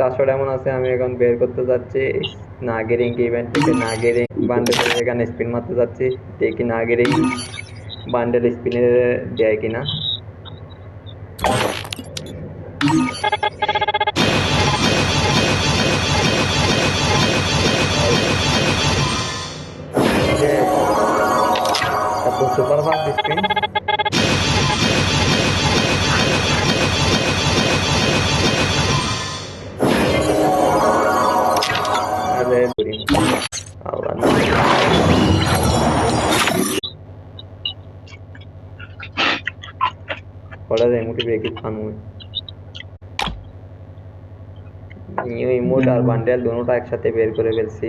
চারশো এমন আছে, আমি এখন বের করতে যাচ্ছি। নাগেরিং ইভেন্ট থেকে নাগেরিং বান্ডেল এখানে স্পিন মারতে যাচ্ছি, দেখি নাগেরিং বান্ডেল স্পিনে দেয় কিনা। সুপার ফাস্ট স্পিন আরে বুড়ি আল্লাহ পড়া যায় মুঠি নিউ ইমোট আর বান্ডেল দুটোটা একসাথে বের করে ফেলছি।